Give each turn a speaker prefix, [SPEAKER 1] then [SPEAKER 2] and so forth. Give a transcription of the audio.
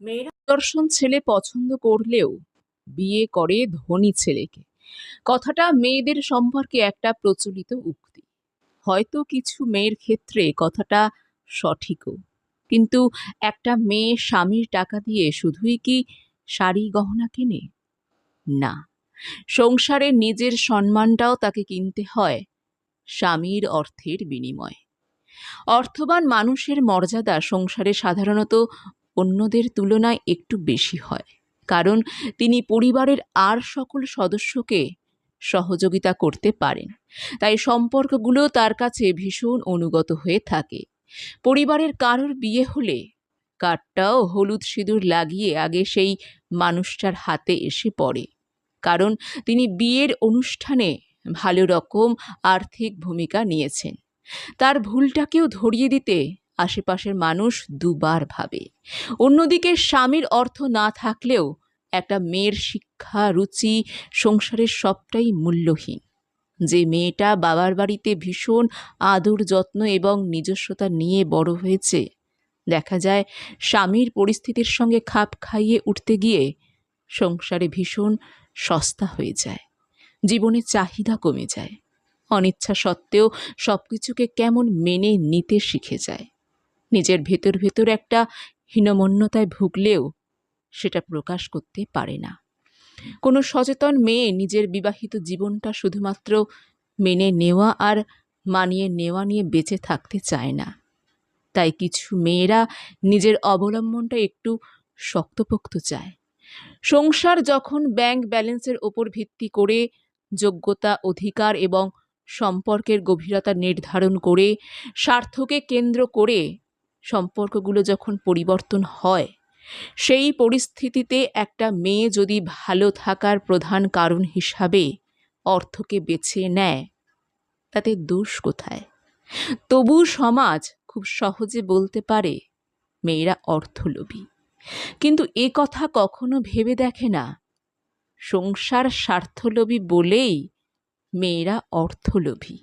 [SPEAKER 1] মেয়েরা দর্শন ছেলে পছন্দ করলেও বিয়ে করে ধনী ছেলেকে। কথাটা মেয়েদের সম্পর্কে একটা প্রচলিত উক্তি। হয়তো কিছু মেয়ের ক্ষেত্রে কথাটা সঠিকও। কিন্তু একটা মেয়ে স্বামীর টাকা দিয়ে শুধুই কি শাড়ি গহনা কেনে? না। সংসারে নিজের সম্মানটাও তাকে কিনতে হয় স্বামীর অর্থের বিনিময়ে। অর্থবান মানুষের মর্যাদা সংসারে সাধারণত অন্যদের তুলনায় একটু বেশি হয়, কারণ তিনি পরিবারের আর সকল সদস্যকে সহযোগিতা করতে পারেন। তাই সম্পর্কগুলো তার কাছে ভীষণ অনুগত হয়ে থাকে। পরিবারের কারোর বিয়ে হলে কার্ডটাও হলুদ সিঁদুর লাগিয়ে আগে সেই মানুষটার হাতে এসে পড়ে, কারণ তিনি বিয়ের অনুষ্ঠানে ভালো রকম আর্থিক ভূমিকা নিয়েছেন। তার ভুলটাকেও ধরিয়ে দিতে আশেপাশের মানুষ দুবার ভাবে। অন্যদিকে স্বামীর অর্থ না থাকলেও একটা মেয়ের শিক্ষা, রুচি সংসারের সবটাই মূল্যহীন। যে মেয়েটা বাবার বাড়িতে ভীষণ আদর যত্ন এবং নিজস্বতা নিয়ে বড় হয়েছে, দেখা যায় স্বামীর পরিস্থিতির সঙ্গে খাপ খাইয়ে উঠতে গিয়ে সংসারে ভীষণ সস্তা হয়ে যায়, জীবনের চাহিদা কমে যায়। অনিচ্ছা সত্ত্বেও সব কিছুকে কেমন মেনে নিতে শিখে যায়। নিজের ভেতর ভেতর একটা হীনমন্যতায় ভুগলেও সেটা প্রকাশ করতে পারে না। কোনো সচেতন মেয়ে নিজের বিবাহিত জীবনটা শুধুমাত্র মেনে নেওয়া আর মানিয়ে নেওয়া নিয়ে বেঁচে থাকতে চায় না। তাই কিছু মেয়েরা নিজের অবলম্বনটা একটু শক্তপোক্ত চায়। সংসার যখন ব্যাংক ব্যালেন্সের ওপর ভিত্তি করে যোগ্যতা, অধিকার এবং সম্পর্কের গভীরতা নির্ধারণ করে স্বার্থকে কেন্দ্র করে সম্পর্কগুলো যখন পরিবর্তন হয়, সেই পরিস্থিতিতে একটা মেয়ে যদি ভালো থাকার প্রধান কারণ হিসাবে অর্থকে বেছে নেয়, তাতে দোষ কোথায়? তবু সমাজ খুব সহজে বলতে পারে, মেয়েরা অর্থলোভী। কিন্তু এ কথা কখনো ভেবে দেখে না। সংসার স্বার্থলোভী বলেই মেয়েরা অর্থলোভী।